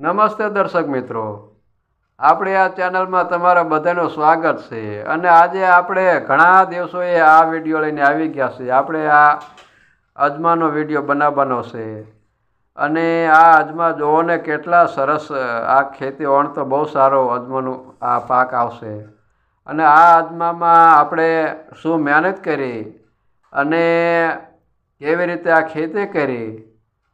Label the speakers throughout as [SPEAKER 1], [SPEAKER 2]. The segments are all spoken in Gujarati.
[SPEAKER 1] નમસ્તે દર્શક મિત્રો. આપણી આ ચેનલમાં તમારા બધાનું સ્વાગત છે અને આજે આપણે ઘણા દિવસોએ આ વીડિયો લઈને આવી ગયા છે આપણે આ અજમાનો વીડિયો બનાવવાનો છે. અને આ અજમા જોવો ને કેટલા સરસ, આ ખેતી ઓણ તો બહુ સારો અજમાનું આ પાક આવશે. અને આ અજમામાં આપણે શું મહેનત કરી અને કેવી રીતે આ ખેતી કરી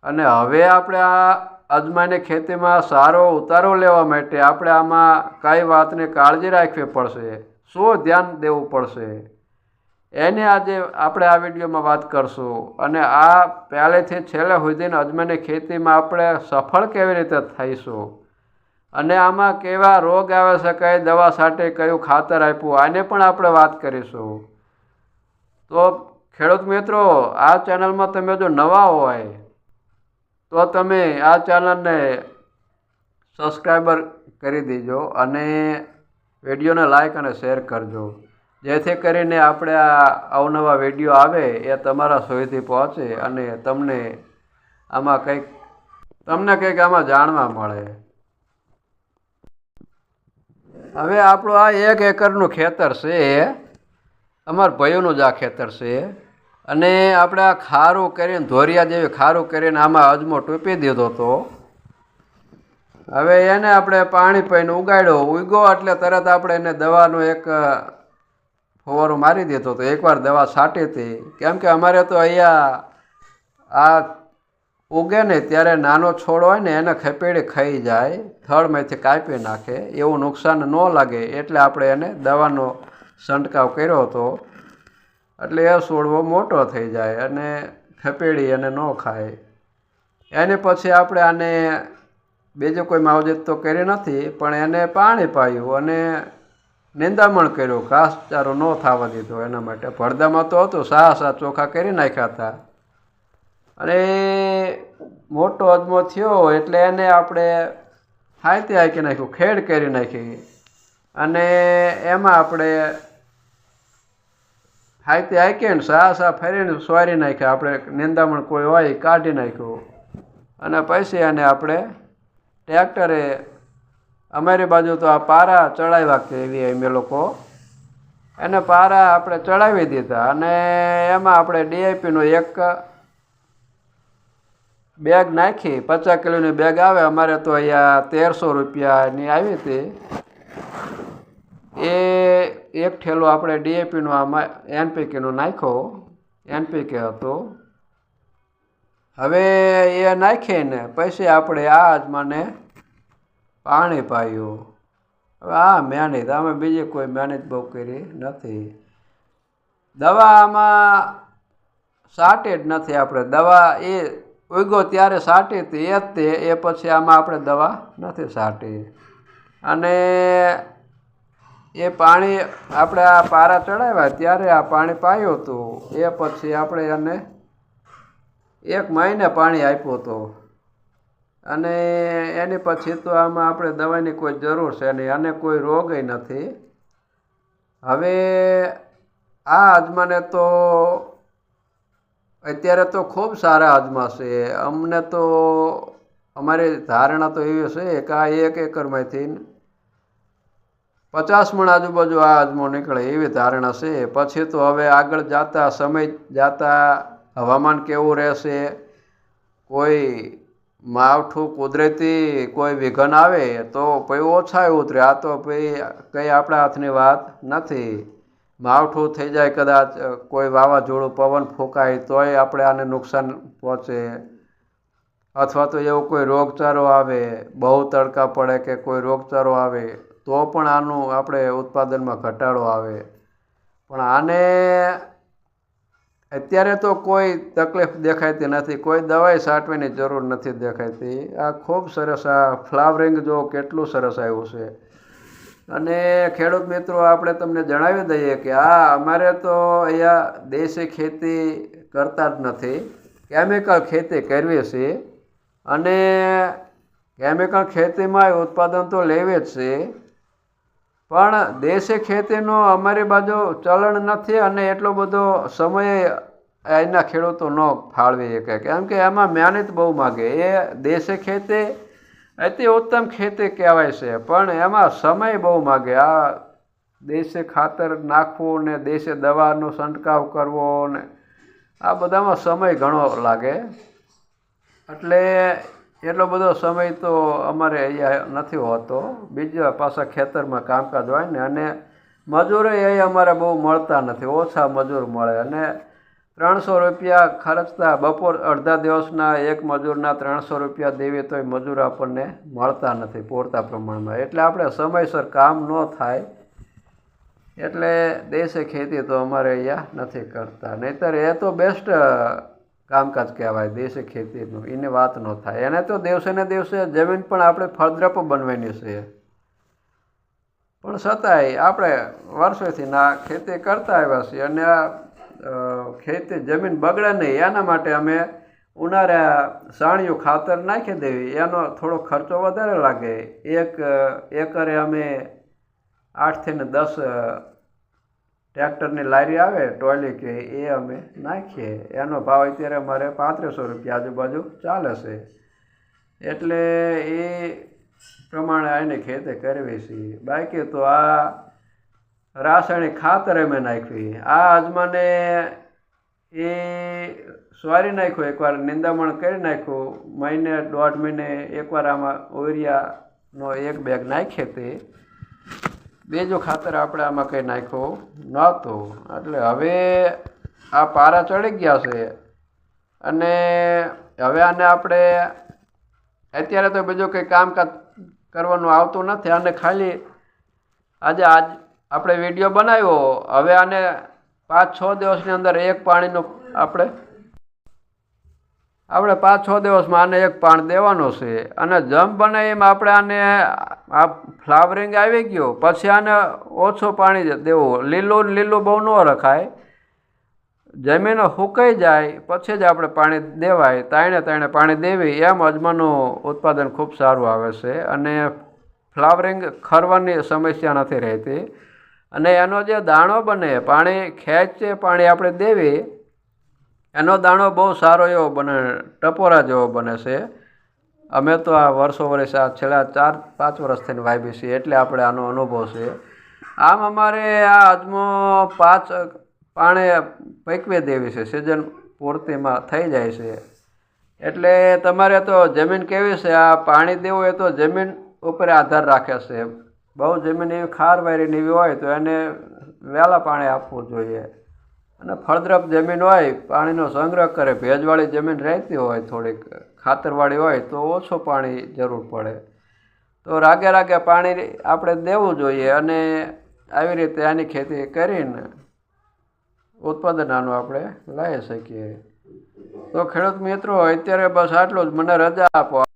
[SPEAKER 1] અને હવે આપણે આ અજમાની ખેતીમાં સારો ઉતારો લેવા માટે આપણે આમાં કઈ વાતને કાળજી રાખવી પડશે. શું ધ્યાન દેવું પડશે? એને આજે આપણે આ વિડીયોમાં વાત કરશું. અને આ પહેલેથી છેલ્લે સુધીને અજમાઈને ખેતીમાં આપણે સફળ કેવી રીતે થઈશું? અને આમાં કેવા રોગ આવે છે, કઈ દવા સાથે કયું ખાતર આપ્યું, આને પણ આપણે વાત કરીશું. તો ખેડૂત મિત્રો, આ ચેનલમાં તમે જો નવા હોય તો તમે આ ચેનલને સબસ્ક્રાઈબર કરી દેજો અને વિડીયોને લાઇક અને શેર કરજો. જેથી કરીને આપણે આ અવનવા વીડિયો આવે એ તમારા સુધી પહોંચે અને તમને આમાં કંઈક, તમને કંઈક આમાં જાણવા મળે. હવે આપણું આ એક એકરનું ખેતર છે. અમારા ભાઈઓનું જ આ ખેતર છે. અને આપણે આ ખારું કરીને, ધોરિયા જેવી ખારું કરીને આમાં અજમો ટૂંપી દીધો હતો હવે એને આપણે પાણી પીને ઉગાડ્યો, ઉગ્યો એટલે તરત આપણે એને દવાનો એક ફુવારો મારી દીધો હતો એકવાર દવા છાંટી હતી. કેમ કે અમારે તો અહીંયા આ ઉગે ને ત્યારે નાનો છોડ હોય ને એને ખપેડી ખાઈ જાય, થળમાંથી કાપી નાખે, એવું નુકસાન ન લાગે, એટલે આપણે એને દવાનો છંટકાવ કર્યો હતો. એટલે એ છોડવો મોટો થઈ જાય અને ખપેડી અને ન ખાય. એને પછી આપણે આને બીજું કોઈ માવજત તો કરી નથી, પણ એને પાણી પાયું અને નિંદામણ કર્યું ઘાસચારો ન થવા દીધો એના માટે. પડદામાં તો હતું સા સા ચોખા કરી નાખ્યા હતા. અને મોટો અજમો થયો એટલે એને આપણે હાઈતે હાંકી નાખ્યું, ખેડ કરી નાખી. અને એમાં આપણે હાઈતે ને સા સા ફેરીને સોરી નાખ્યા. આપણે નિંદામણ કોઈ હોય કાઢી નાખ્યું. અને પછી એને આપણે ટ્રેક્ટરે અમારી બાજુ તો આ પારા ચડાવ્યા એવી અમે લોકો. એને પારા આપણે ચડાવી દીધા અને એમાં આપણે ડીઆઈપીનો એક બેગ નાખી, પચાસ કિલોની બેગ આવે. અમારે તો અહીંયા તેરસો રૂપિયાની આવી હતી. એક ઠેલો આપણે ડીએપીનો આમાં એનપીકેનો નાખ્યો. એનપીકે હતો. હવે એ નાખીને પછી આપણે આ અજમાને પાણી પાયું. હવે આ મહેનત અમે બીજી કોઈ મહેનત બહુ કરી નથી. દવા આમાં સાટી જ નથી આપણે. દવા એ ઉગ્યો ત્યારે સાટી હતી, એ જ તે, એ પછી આમાં આપણે દવા નથી સાટી. અને એ પાણી આપણે આ પારા ચડાવ્યા ત્યારે આ પાણી પાયું હતું. એ પછી આપણે એને એક મહિને પાણી આપ્યું હતું. અને એની પછી તો આમાં આપણે દવાની કોઈ જરૂર છે નહીં. અને કોઈ રોગય નથી. હવે આ અજમાને તો અત્યારે તો ખૂબ સારા અજમા છે. અમને તો અમારી ધારણા તો એવી છે કે આ એક એકરમાંથી પચાસ મણ આજુબાજુ આ આજમો નીકળે એવી ધારણા છે. પછી તો હવે આગળ જતા સમય જતા હવામાન કેવું રહેશે? કોઈ માવઠું કુદરતી કોઈ વિઘન આવે તો પછી ઓછા ઉતરે. આ તો પછી કંઈ આપણા હાથની વાત નથી. માવઠું થઈ જાય કદાચ કોઈ વાવાઝોડું પવન ફૂંકાય તોય આપણે આને નુકસાન પહોંચે. અથવા તો એવો કોઈ રોગચારો આવે, બહુ તડકા પડે કે કોઈ રોગચારો આવે તો પણ આનું આપણે ઉત્પાદનમાં ઘટાડો આવે. પણ આને અત્યારે તો કોઈ તકલીફ દેખાતી નથી. કોઈ દવાઈ સાટવીની જરૂર નથી દેખાતી. આ ખૂબ સરસ આ ફ્લાવરિંગ જો કેટલું સરસ આવ્યું છે. અને ખેડૂત મિત્રો, આપણે તમને જણાવી દઈએ કે આ અમારે તો અહીંયા દેશી ખેતી કરતા જ નથી. કેમિકલ ખેતી કરવી છે અને કેમિકલ ખેતીમાં ઉત્પાદન તો લેવે જ છે. પણ દેશે ખેતીનો અમારી બાજુ ચલણ નથી અને એટલો બધો સમય અહીંના ખેડૂતો ન ફાળવી શકે. કેમ કે એમાં મહેનત બહુ માગે. એ દેશી ખેતી અતિ ઉત્તમ ખેતી કહેવાય છે. પણ એમાં સમય બહુ માગે. આ દેશે ખાતર નાખવું ને દેશે દવાનો છંટકાવ કરવો ને આ બધામાં સમય ઘણો લાગે. એટલે એટલો બધો સમય તો અમારે અહીંયા નથી હોતો. બીજા પાછા ખેતરમાં કામકાજ હોય ને, અને મજૂરો એ અમારે બહુ મળતા નથી, ઓછા મજૂર મળે. અને ત્રણસો રૂપિયા ખર્ચતા બપોર અડધા દિવસના એક મજૂરના ત્રણસો રૂપિયા દેવી તોય મજૂર આપણને મળતા નથી પૂરતા પ્રમાણમાં. એટલે આપણે સમયસર કામ ન થાય, એટલે દેશે ખેતી તો અમારે અહીંયા નથી કરતા. નહીંતર એ તો બેસ્ટ કામકાજ કહેવાય, દેશે ખેતીનું એની વાત ન થાય. એને તો દિવસે ને દિવસે જમીન પણ આપણે ફળદ્રપ બનવાની છે. પણ છતાંય આપણે વર્ષોથી ના ખેતી કરતા આવ્યા છીએ અને આ ખેતી જમીન બગડે નહીં. એના માટે અમે ઉનાળે સાણિયું ખાતર નાખી દેવી. એનો થોડો ખર્ચો વધારે લાગે. એક એકરે અમે આઠથી ને દસ ટ્રેક્ટરની લારી આવે, ટોયલી કે એ અમે નાખીએ. એનો ભાવ અત્યારે અમારે પાંત્રીસો રૂપિયા આજુબાજુ ચાલે છે. એટલે એ પ્રમાણે આની ખેતે કરવી છે. બાકી તો આ રાસાયણિક ખાતર અમે નાખવી આ અજમાને એ સ્વારી નાખ્યું, એકવાર નિંદામણ કરી નાખ્યું. મહિને દોઢ મહિને એકવાર આમાં ઓરિયાનો એક બેગ નાખીએ તે. બીજું ખાતર આપણે આમાં કંઈ નાખ્યું નહોતું. એટલે હવે આ પારા ચડી ગયા છે. અને હવે આને આપણે અત્યારે તો બીજું કંઈ કામકાજ કરવાનું આવતું નથી. અને ખાલી આજે આજ આપણે વીડિયો બનાવ્યો. હવે આને પાંચ છ દિવસની અંદર એક પાણીનો આપણે આપણે પાંચ છ દિવસમાં આને એક પાણ દેવાનું છે. અને જમ બને એમ આપણે આને આ ફ્લાવરિંગ આવી ગયું. પછી આને ઓછું પાણી દેવું. લીલું લીલું બહુ ન રખાય. જમીન સુકાઈ જાય, પછી જ આપણે પાણી દેવાય. તાણે તાણે પાણી દેવી. એમ અજમાનું ઉત્પાદન ખૂબ સારું આવે છે. અને ફ્લાવરિંગ ખરવાની સમસ્યા નથી રહેતી. અને એનો જે દાણો બને, પાણી ખેંચે પાણી આપણે દેવી એનો દાણો બહુ સારો એવો બને, ટપોરા જેવો બને છે. અમે તો આ વર્ષો વર્ષ આ છેલ્લા ચાર, પાંચ વર્ષથી વાવી છીએ, એટલે આપણે આનો અનુભવ છે. આમ અમારે આ અજમો પાંચ પાણે પૈકવી દેવી છે સિઝન પૂર્તિમાં થઈ જાય છે. એટલે તમારે તો જમીન કેવી છે? આ પાણી દેવું એ તો જમીન ઉપર આધાર રાખે છે. બહુ જમીન એવી ખારવારી એવી હોય તો એને વહેલા પાણી આપવું જોઈએ. અને ફળદ્રપ જમીન હોય, પાણીનો સંગ્રહ કરે, ભેજવાળી જમીન રહેતી હોય, થોડીક ખાતરવાળી હોય, તો ઓછું પાણી જરૂર પડે. તો રાગે રાગે પાણી આપણે દેવું જોઈએ અને આવી રીતે આની ખેતી કરીને ઉત્પાદન આનું આપણે લઈ શકીએ. તો ખેડૂત મિત્રો, અત્યારે બસ આટલું જ. મને રજા આપો.